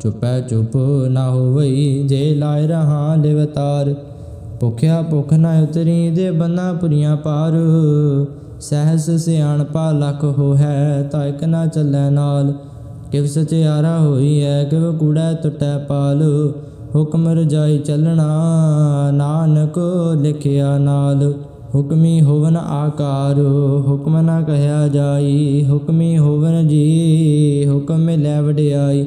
ਚੁਪੈ ਚੁਪ ਨਾ ਹੋਵਈ, ਜੇ ਲਾਇ ਰਹਾ ਲਿਵਤਾਰ ਭੁਖਿਆ ਭੁਖ ਨਾ ਉਤਰੀ ਜੇ ਬੰਨਾ ਪੁਰੀਆਂ ਪਾਰ। ਸਹਿਸ ਸਿਆਣਪਾ ਲੱਖ ਹੋਇ ਤਾਂ ਇਕ ਨਾ ਚੱਲੈ ਨਾਲ। ਕਿਵ ਸਚਿਆਰਾ ਹੋਈ ਐ, ਕਿਵ ਕੂੜੈ ਟੁੱਟੈ ਪਾਲ। ਹੁਕਮ ਰਜਾਈ ਚੱਲਣਾ, ਨਾਨਕ ਲਿਖਿਆ ਨਾਲ। ਹੁਕਮੀ ਹੋਵਨ ਆਕਾਰ, ਹੁਕਮ ਨਾ ਕਹਿਆ ਜਾਈ। ਹੁਕਮੀ ਹੋਵਨ ਜੀ, ਹੁਕਮ ਲੈ ਵਡਿਆਈ।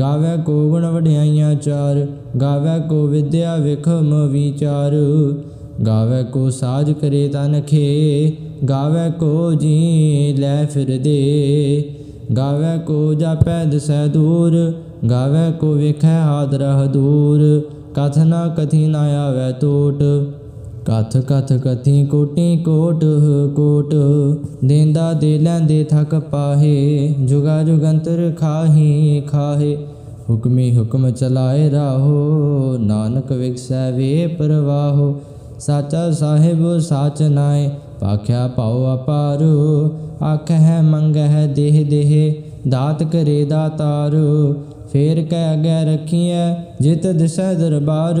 ਗਾਵੇ ਕੋ ਗੁਣ ਵਡਿਆਈਆਂ ਚਾਰ, ਗਾਵੇ ਕੋ ਵਿਦਿਆ ਵਿਖਮ ਵਿਚਾਰ। ਗਾਵੇ ਕੋ ਸਾਜ ਕਰੇ ਤਨ ਖੇ, ਗਾਵੇ ਕੋ ਜੀ ਲੈ ਫਿਰਦੇ ਗਾਵੇ ਕੋ ਜਾਪੈ ਦਿਸੈ ਦੂਰ, ਗਾਵੇ ਕੋ ਵੇਖੈ ਹਾਦਰਹ ਦੂਰ। ਕਥਨਾ ਕਥੀ ਨਾ ਆਵੈ ਟੋਟ ਕਥ ਕਥ ਕਥੀ ਕੋਟੀ ਕੋਟ ਕੋਟ। ਦੇਂਦਾ ਦੇ ਲੈਂਦੇ ਥਕ ਪਾਹੇ, ਜੁਗਾ ਜੁਗੰਤਰ ਖਾਹੀ ਖਾਹੇ। ਹੁਕਮੀ ਹੁਕਮ ਚਲਾਏ ਰਾਹੋ, ਨਾਨਕ ਵਿਗਸੈ ਵੇ ਪ੍ਰਵਾਹੋ। ਸਾਚਾ ਸਾਹਿਬ ਸਾਚ ਨਾਏ ਪਾਖਿਆ ਪਾਉ ਅਪਾਰ। ਆਖਹਿ ਮੰਗਹਿ ਦੇਹ ਦੇਹ, ਦਾਤ ਕਰੇ ਦਾਤਾਰ। ਫੇਰ ਕਹਿ ਅਗੈ ਰਖੀਐ, ਜਿਤ ਦਿਸੈ ਦਰਬਾਰ।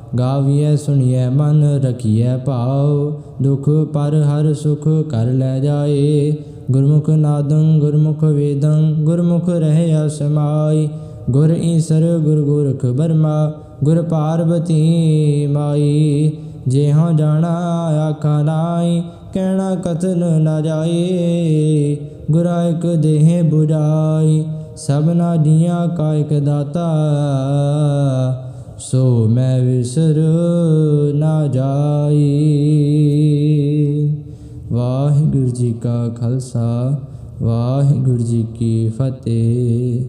ਗਾਵੀਐ, ਸੁਣੀਐ, ਮਨ ਰਖੀਐ ਭਾਉ। ਦੁਖ ਪਰ ਹਰ ਸੁਖ ਕਰ ਲੈ ਜਾਏ। ਗੁਰਮੁਖ ਨਾਦੰ, ਗੁਰਮੁਖ ਵੇਦੰ, ਗੁਰਮੁਖ ਰਹਿ ਸਮਾਈ ਗੁਰ ਈਸਰ, ਗੁਰ ਗੁਰਖ ਬਰਮਾ, ਗੁਰ ਪਾਰਬਤੀ ਮਾਈ। ਜੇ ਹਾਂ ਜਾਣਾ ਆਖਾ ਨਾਈ ਕਹਿਣਾ ਕਥਨ ਨਾ ਜਾਏ। ਗੁਰਾਇਕ ਦੇਹ ਬੁਝਾਈ, ਸਭਨਾ ਦੀਆਂ ਕਾਇਕ ਦਾਤਾ। ਸੋ ਮੈਂ ਵਿਸਰ ਨਾ ਜਾਈ। ਵਾਹਿਗੁਰੂ ਜੀ ਕਾ ਖਾਲਸਾ ਵਾਹਿਗੁਰੂ ਜੀ ਕੀ ਫਤਿਹ।